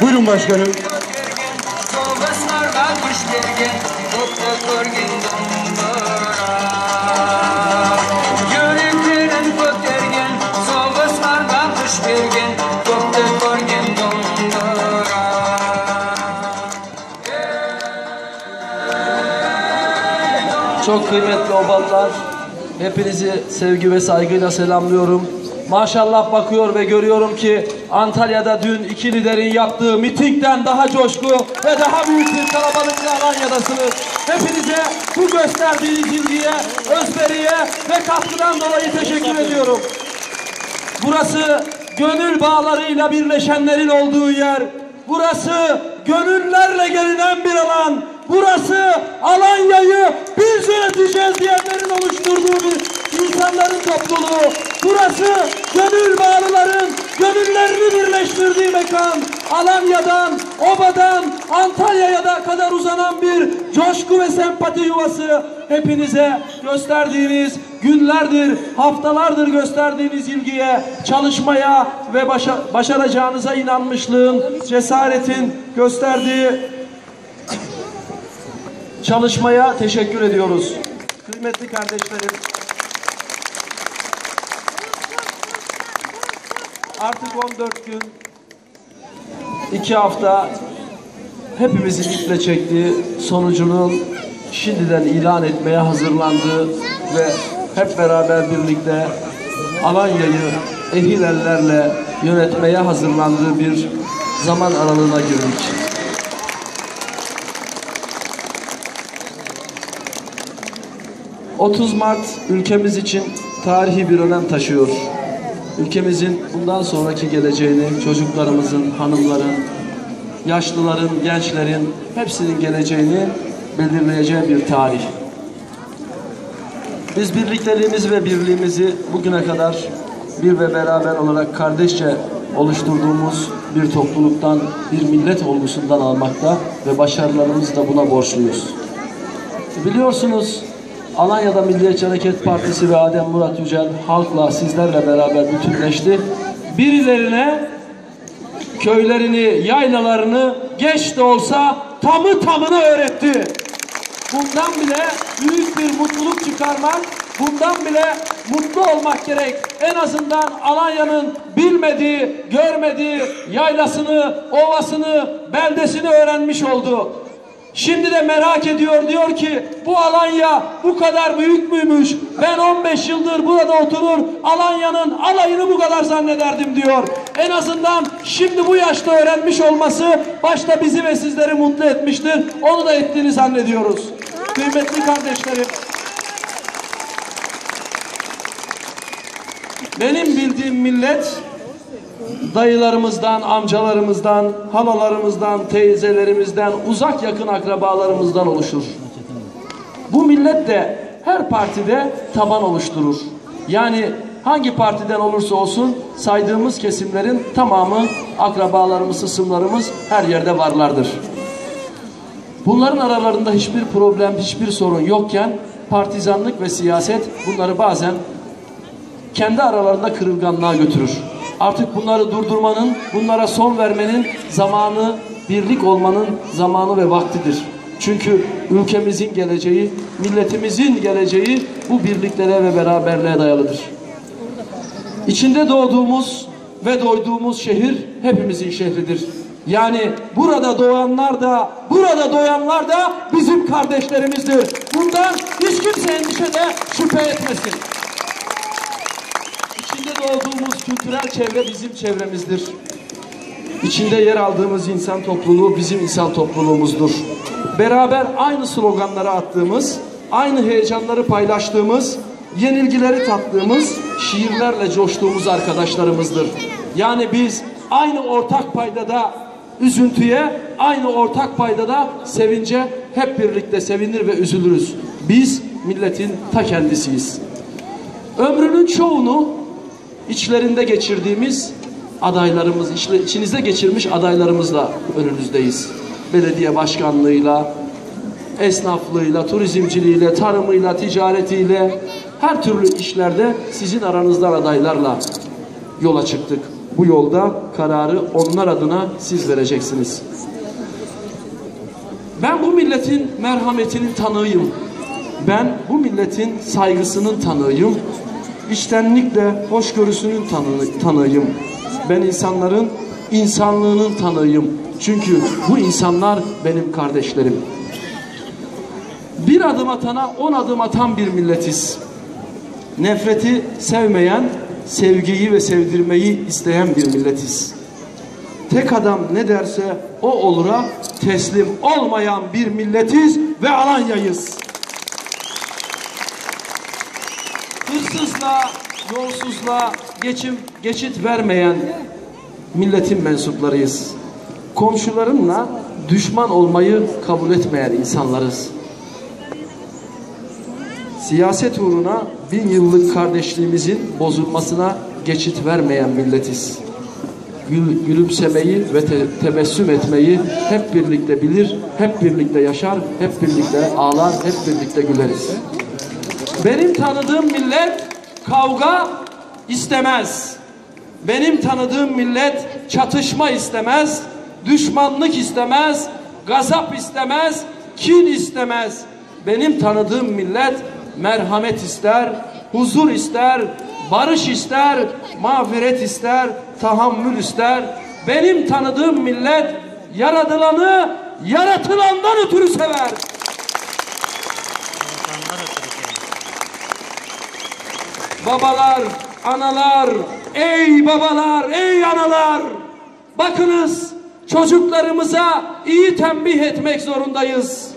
Buyurun başkanım. Çok kıymetli obalılar, hepinizi sevgi ve saygıyla selamlıyorum. Maşallah bakıyor ve görüyorum ki Antalya'da dün iki liderin yaptığı mitingden daha coşku ve daha büyük bir kalabalıkla Alanya'dasınız. Hepinize bu gösterdiğiniz ilgiye, özveriye ve katkıdan dolayı teşekkür ediyorum. Burası gönül bağlarıyla birleşenlerin olduğu yer. Burası gönüllerle gelinen bir alan. Burası Alanya'yı biz yöneteceğiz diyenlerin oluşturduğu bir insanların topluluğu. Burası gönül bağlıların gönüllerini birleştirdiği mekan. Alanya'dan, Oba'dan, Antalya'ya da kadar uzanan bir coşku ve sempati yuvası. Hepinize gösterdiğiniz günlerdir, haftalardır gösterdiğiniz ilgiye, çalışmaya ve başa- başaracağınıza inanmışlığın, cesaretin gösterdiği çalışmaya teşekkür ediyoruz. Kıymetli kardeşlerim, artık 14 gün, 2 hafta hepimizin iple çektiği sonucunun şimdiden ilan etmeye hazırlandığı ve hep beraber birlikte Alanya'yı ehil ellerle yönetmeye hazırlandığı bir zaman aralığına girdik. ...30 Mart ülkemiz için tarihi bir önem taşıyor. Ülkemizin bundan sonraki geleceğini çocuklarımızın, hanımların, yaşlıların, gençlerin hepsinin geleceğini belirleyeceği bir tarih. Biz birlikteliğimiz ve birliğimizi bugüne kadar bir ve beraber olarak kardeşçe oluşturduğumuz bir topluluktan, bir millet olgusundan almakta ve başarılarımız da buna borçluyuz. Biliyorsunuz Alanya'da Milliyetçi Hareket Partisi ve Adem Murat Yücel halkla sizlerle beraber bütünleşti. Birilerine köylerini, yaylalarını geç de olsa tamı tamına öğretti. Bundan bile büyük bir mutluluk çıkarmak, bundan bile mutlu olmak gerek. En azından Alanya'nın bilmediği, görmediği yaylasını, ovasını, beldesini öğrenmiş oldu. Şimdi de merak ediyor diyor ki bu Alanya bu kadar büyük müymüş? Ben 15 yıldır burada oturur Alanya'nın alayını bu kadar zannederdim diyor. En azından şimdi bu yaşta öğrenmiş olması başta bizi ve sizleri mutlu etmiştir. Onu da ettiğini zannediyoruz. Kıymetli kardeşlerim. Benim bildiğim millet dayılarımızdan, amcalarımızdan, halalarımızdan, teyzelerimizden, uzak yakın akrabalarımızdan oluşur. Bu millet de her partide taban oluşturur. Yani hangi partiden olursa olsun saydığımız kesimlerin tamamı akrabalarımız, ısımlarımız her yerde varlardır. Bunların aralarında hiçbir problem, hiçbir sorun yokken partizanlık ve siyaset bunları bazen kendi aralarında kırılganlığa götürür. Artık bunları durdurmanın, bunlara son vermenin zamanı, birlik olmanın zamanı ve vaktidir. Çünkü ülkemizin geleceği, milletimizin geleceği bu birliklere ve beraberliğe dayalıdır. İçinde doğduğumuz ve doyduğumuz şehir hepimizin şehridir. Yani burada doğanlar da, burada doyanlar da bizim kardeşlerimizdir. Bundan hiç kimse endişe de şüphe etmesin. Doğduğumuz kültürel çevre bizim çevremizdir. İçinde yer aldığımız insan topluluğu bizim insan topluluğumuzdur. Beraber aynı sloganları attığımız, aynı heyecanları paylaştığımız, yenilgileri tattığımız, şiirlerle coştuğumuz arkadaşlarımızdır. Yani biz aynı ortak paydada üzüntüye, aynı ortak paydada sevince hep birlikte sevinir ve üzülürüz. Biz milletin ta kendisiyiz. Ömrünün çoğunu içlerinde geçirdiğimiz adaylarımız, içinizde geçirmiş adaylarımızla önünüzdeyiz. Belediye başkanlığıyla, esnaflığıyla, turizmciliğiyle, tarımıyla, ticaretiyle her türlü işlerde sizin aranızdan adaylarla yola çıktık. bu yolda kararı onlar adına siz vereceksiniz. Ben bu milletin merhametinin tanığıyım. Ben bu milletin saygısının tanığıyım. İçtenlikle hoşgörüsünün tanı tanığıyım. Ben insanların insanlığının tanığıyım. Çünkü bu insanlar benim kardeşlerim. Bir adım atana on adım atan bir milletiz. Nefreti sevmeyen, sevgiyi ve sevdirmeyi isteyen bir milletiz. Tek adam ne derse o olura teslim olmayan bir milletiz ve Alanya'yız. Hırsızla, yolsuzla geçim, geçit vermeyen milletin mensuplarıyız. Komşularınla düşman olmayı kabul etmeyen insanlarız. Siyaset uğruna bin yıllık kardeşliğimizin bozulmasına geçit vermeyen milletiz. Gül, gülümsemeyi ve te, tebessüm etmeyi hep birlikte bilir, hep birlikte yaşar, hep birlikte ağlar, hep birlikte güleriz. Benim tanıdığım millet kavga istemez. Benim tanıdığım millet çatışma istemez, düşmanlık istemez, gazap istemez, kin istemez. Benim tanıdığım millet merhamet ister, huzur ister, barış ister, mağfiret ister, tahammül ister. Benim tanıdığım millet yaratılanı yaratılandan ötürü sever. Babalar, analar, ey babalar, ey analar. Bakınız çocuklarımıza iyi tembih etmek zorundayız.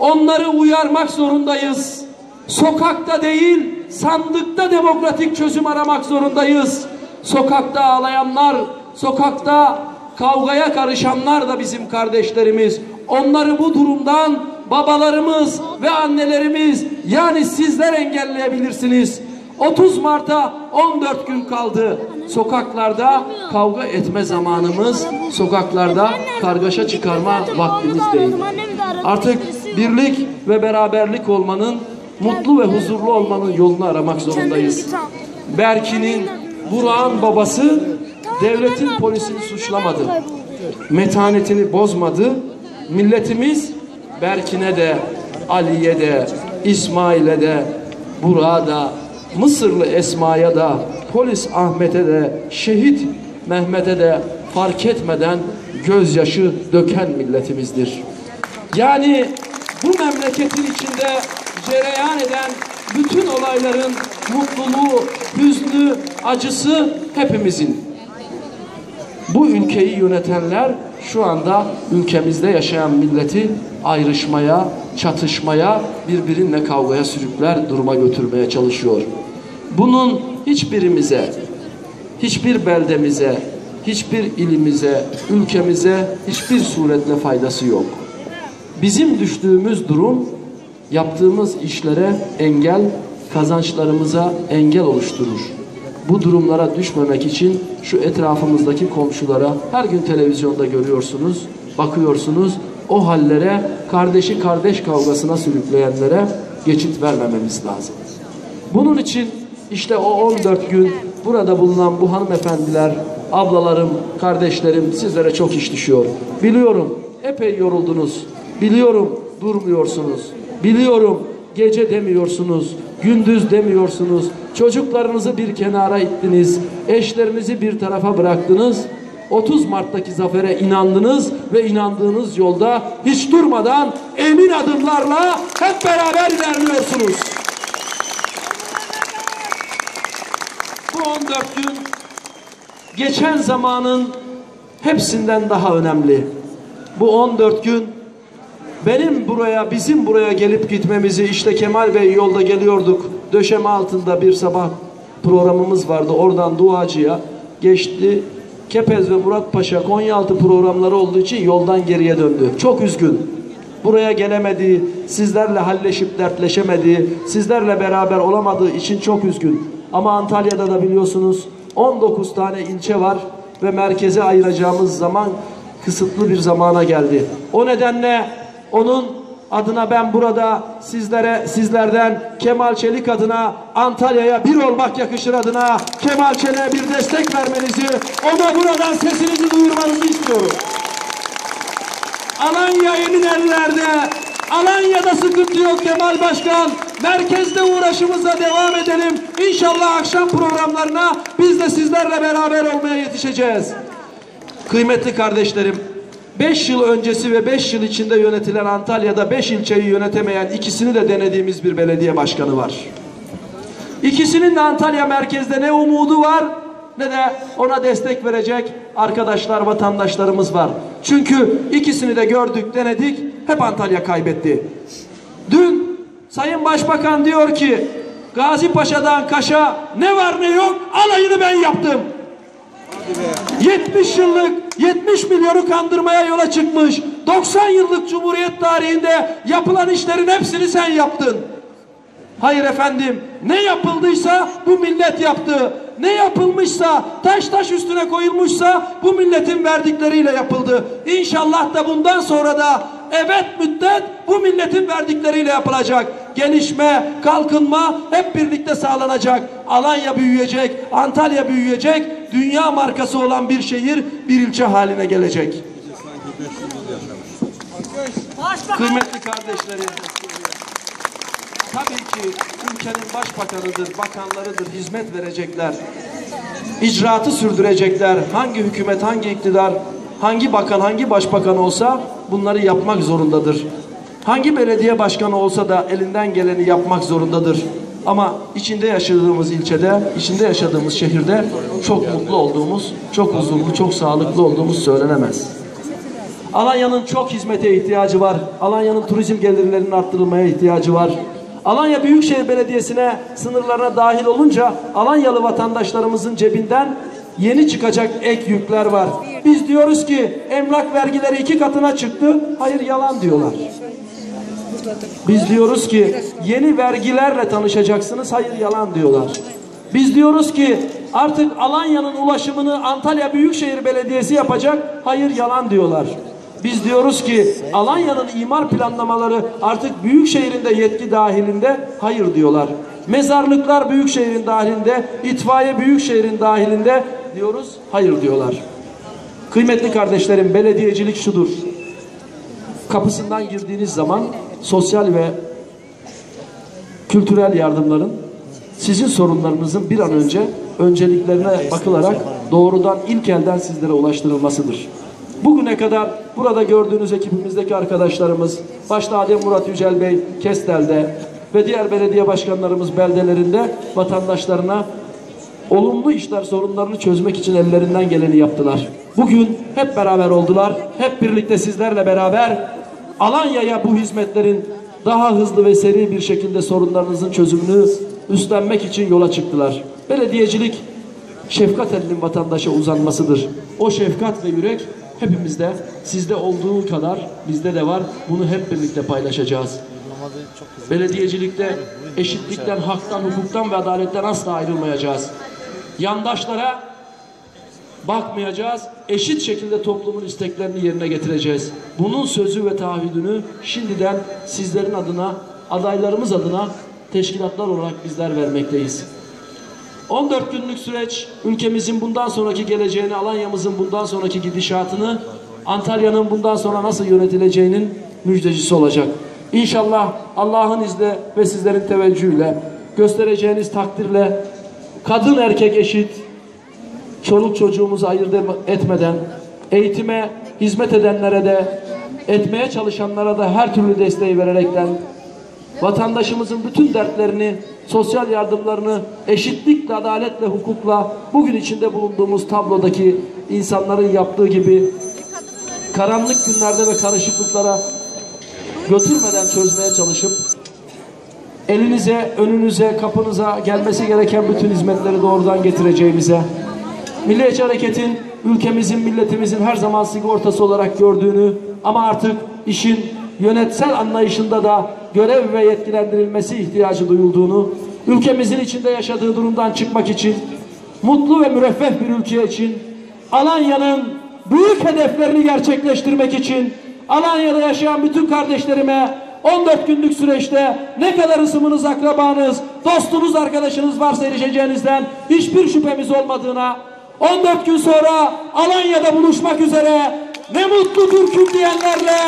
Onları uyarmak zorundayız. Sokakta değil, sandıkta demokratik çözüm aramak zorundayız. Sokakta ağlayanlar, sokakta kavgaya karışanlar da bizim kardeşlerimiz. Onları bu durumdan babalarımız ve annelerimiz yani sizler engelleyebilirsiniz. 30 Mart'a 14 gün kaldı. Sokaklarda kavga etme zamanımız, sokaklarda kargaşa çıkarma vaktimiz değil. Artık birlik ve beraberlik olmanın, mutlu ve huzurlu olmanın yolunu aramak zorundayız. Berkin'in, Burak'ın babası devletin polisini suçlamadı. Metanetini bozmadı. Milletimiz Berkin'e de, Ali'ye de, İsmail'e de, Burak'a da, Mısırlı Esma'ya da, polis Ahmet'e de, şehit Mehmet'e de fark etmeden gözyaşı döken milletimizdir. Yani bu memleketin içinde cereyan eden bütün olayların mutluluğu, hüznü, acısı hepimizin. Bu ülkeyi yönetenler şu anda ülkemizde yaşayan milleti ayrışmaya, çatışmaya, birbiriyle kavgaya sürükler, duruma götürmeye çalışıyor. Bunun hiçbirimize, hiçbir beldemize, hiçbir ilimize, ülkemize hiçbir suretle faydası yok. Bizim düştüğümüz durum yaptığımız işlere engel, kazançlarımıza engel oluşturur. Bu durumlara düşmemek için şu etrafımızdaki komşulara her gün televizyonda görüyorsunuz, bakıyorsunuz. O hallere, kardeşi kardeş kavgasına sürükleyenlere geçit vermememiz lazım. Bunun için işte o 14 gün burada bulunan bu hanımefendiler, ablalarım, kardeşlerim sizlere çok iş düşüyor. Biliyorum epey yoruldunuz. Biliyorum durmuyorsunuz. Biliyorum gece demiyorsunuz, gündüz demiyorsunuz. Çocuklarınızı bir kenara ittiniz, eşlerinizi bir tarafa bıraktınız. 30 Mart'taki zafere inandınız ve inandığınız yolda hiç durmadan emin adımlarla hep beraber ilerliyorsunuz. Bu 14 gün geçen zamanın hepsinden daha önemli. Bu 14 gün benim buraya, bizim buraya gelip gitmemizi işte Kemal Bey yolda geliyorduk. Döşeme altında bir sabah programımız vardı. Oradan Duacı'ya geçti. Kepez ve Murat Paşa Konyaaltı programları olduğu için yoldan geriye döndü. Çok üzgün. Buraya gelemedi, sizlerle halleşip dertleşemedi, sizlerle beraber olamadığı için çok üzgün. Ama Antalya'da da biliyorsunuz 19 tane ilçe var ve merkeze ayıracağımız zaman kısıtlı bir zamana geldi. O nedenle onun adına ben burada sizlere sizlerden Kemal Çelik adına Antalya'ya bir olmak yakışır adına Kemal Çelik'e bir destek vermenizi ona buradan sesinizi duyurmanızı istiyorum. Alanya emin ellerde. Alanya'da sıkıntı yok Kemal Başkan. Merkezde uğraşımıza devam edelim. İnşallah akşam programlarına biz de sizlerle beraber olmaya yetişeceğiz. Kıymetli kardeşlerim, 5 yıl öncesi ve 5 yıl içinde yönetilen Antalya'da 5 ilçeyi yönetemeyen ikisini de denediğimiz bir belediye başkanı var. İkisinin de Antalya merkezde ne umudu var ne de ona destek verecek arkadaşlar, vatandaşlarımız var. Çünkü ikisini de gördük, denedik, hep Antalya kaybetti. Dün Sayın Başbakan diyor ki Gazi Paşa'dan Kaş'a ne var ne yok alayını ben yaptım. 70 yıllık 70 milyonu kandırmaya yola çıkmış. 90 yıllık Cumhuriyet tarihinde yapılan işlerin hepsini sen yaptın. Hayır efendim ne yapıldıysa bu millet yaptı. Ne yapılmışsa taş taş üstüne koyulmuşsa bu milletin verdikleriyle yapıldı. İnşallah da bundan sonra da evet müddet bu milletin verdikleriyle yapılacak. Gelişme, kalkınma hep birlikte sağlanacak. Alanya büyüyecek, Antalya büyüyecek. Dünya markası olan bir şehir, bir ilçe haline gelecek. Kıymetli kardeşlerim, tabii ki ülkenin başbakanıdır, bakanlarıdır, hizmet verecekler. İcraatı sürdürecekler. Hangi hükümet, hangi iktidar, hangi bakan, hangi başbakan olsa bunları yapmak zorundadır. Hangi belediye başkanı olsa da elinden geleni yapmak zorundadır. Ama içinde yaşadığımız ilçede, içinde yaşadığımız şehirde çok mutlu olduğumuz, çok huzurlu, çok sağlıklı olduğumuz söylenemez. Alanya'nın çok hizmete ihtiyacı var. Alanya'nın turizm gelirlerinin arttırılmaya ihtiyacı var. Alanya Büyükşehir Belediyesi'ne sınırlarına dahil olunca Alanyalı vatandaşlarımızın cebinden yeni çıkacak ek yükler var. Biz diyoruz ki emlak vergileri iki katına çıktı. Hayır yalan diyorlar. Biz diyoruz ki yeni vergilerle tanışacaksınız. Hayır yalan diyorlar. Biz diyoruz ki artık Alanya'nın ulaşımını Antalya Büyükşehir Belediyesi yapacak. Hayır yalan diyorlar. Biz diyoruz ki Alanya'nın imar planlamaları artık Büyükşehir'in de yetki dahilinde. Hayır diyorlar. Mezarlıklar Büyükşehir'in dahilinde, itfaiye Büyükşehir'in dahilinde diyoruz. Hayır diyorlar. Kıymetli kardeşlerim belediyecilik şudur. Kapısından girdiğiniz zaman sosyal ve kültürel yardımların sizin sorunlarınızın bir an önce önceliklerine bakılarak doğrudan ilk elden sizlere ulaştırılmasıdır. Bugüne kadar burada gördüğünüz ekibimizdeki arkadaşlarımız, başta Adem Murat Yücel Bey Kestel'de ve diğer belediye başkanlarımız beldelerinde vatandaşlarına olumlu işler sorunlarını çözmek için ellerinden geleni yaptılar. Bugün hep beraber oldular. Hep birlikte sizlerle beraber Alanya'ya bu hizmetlerin daha hızlı ve seri bir şekilde sorunlarınızın çözümünü üstlenmek için yola çıktılar. Belediyecilik şefkat elinin vatandaşa uzanmasıdır. O şefkat ve yürek hepimizde, sizde olduğu kadar bizde de var. Bunu hep birlikte paylaşacağız. Belediyecilikte eşitlikten, haktan, hukuktan ve adaletten asla ayrılmayacağız. Yandaşlara bakmayacağız. Eşit şekilde toplumun isteklerini yerine getireceğiz. Bunun sözü ve taahhüdünü şimdiden sizlerin adına, adaylarımız adına teşkilatlar olarak bizler vermekteyiz. 14 günlük süreç ülkemizin bundan sonraki geleceğini, Alanya'mızın bundan sonraki gidişatını, Antalya'nın bundan sonra nasıl yönetileceğinin müjdecisi olacak. İnşallah Allah'ın izniyle ve sizlerin teveccühüyle, göstereceğiniz takdirle kadın erkek eşit, çoluk çocuğumuzu ayırt etmeden, eğitime hizmet edenlere de, etmeye çalışanlara da her türlü desteği vererekten, vatandaşımızın bütün dertlerini, sosyal yardımlarını eşitlikle, adaletle, hukukla bugün içinde bulunduğumuz tablodaki insanların yaptığı gibi karanlık günlerde ve karışıklıklara götürmeden çözmeye çalışıp elinize, önünüze, kapınıza gelmesi gereken bütün hizmetleri doğrudan getireceğimize Milliyetçi Hareket'in ülkemizin, milletimizin her zaman sigortası olarak gördüğünü ama artık işin yönetsel anlayışında da görev ve yetkilendirilmesi ihtiyacı duyulduğunu, ülkemizin içinde yaşadığı durumdan çıkmak için, mutlu ve müreffeh bir ülke için, Alanya'nın büyük hedeflerini gerçekleştirmek için, Alanya'da yaşayan bütün kardeşlerime 14 günlük süreçte ne kadar ısımınız, akrabanız, dostunuz, arkadaşınız varsa erişeceğinizden hiçbir şüphemiz olmadığına 14 gün sonra Alanya'da buluşmak üzere ne mutlu Türk'üm diyenlerle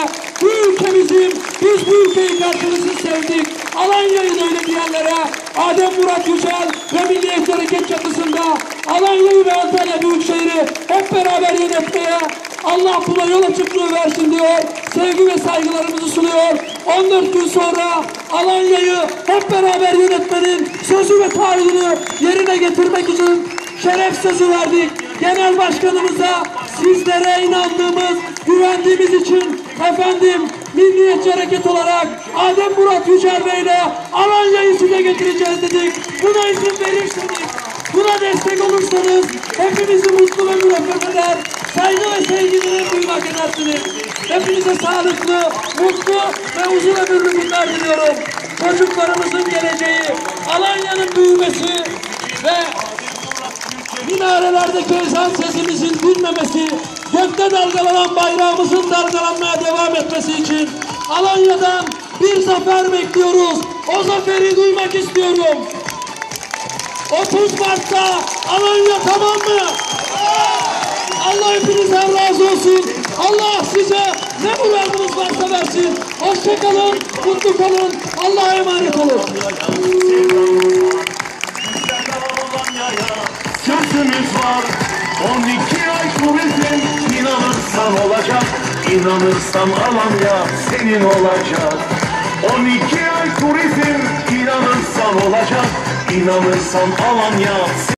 bu ülkemizin biz bu ülkeyi karşılıksız sevdik. Alanya'yı da öyle diyenlere Adem Murat Yücel ve Milliyetçi Hareket çatısında Alanya'yı ve Antalya Büyükşehir'i hep beraber yönetmeye Allah buna yol açıklığı versin diyor. Sevgi ve saygılarımızı sunuyor. 14 gün sonra Alanya'yı hep beraber yönetmenin sözü ve taahhüdünü yerine getirmek için şeref sözü verdik. Genel başkanımıza sizlere inandığımız, güvendiğimiz için efendim Milliyetçi Hareket olarak Adem Murat Yücel Bey'le Alanya'yı size getireceğiz dedik. Buna izin verirseniz, buna destek olursanız hepimizi mutlu ve müreffeh eder. Saygı ve sevgileri duymak edersiniz. Hepinize sağlıklı, mutlu ve uzun ömürlü günler diliyorum. Çocuklarımızın geleceği, Alanya'nın büyümesi minarelerdeki ezan sesimizin dinmemesi, gökte dalgalanan bayrağımızın dalgalanmaya devam etmesi için Alanya'dan bir zafer bekliyoruz. O zaferi duymak istiyorum. 30 Mart'ta Alanya tamam mı? Allah hepinizden razı olsun. Allah size ne muradınız varsa versin. Hoşçakalın, mutlu kalın. Allah'a emanet olun. Sözümüz var. 12 ay turizm inanırsan olacak. İnanırsan Alanya senin olacak. 12 ay turizm inanırsan olacak. İnanırsan Alanya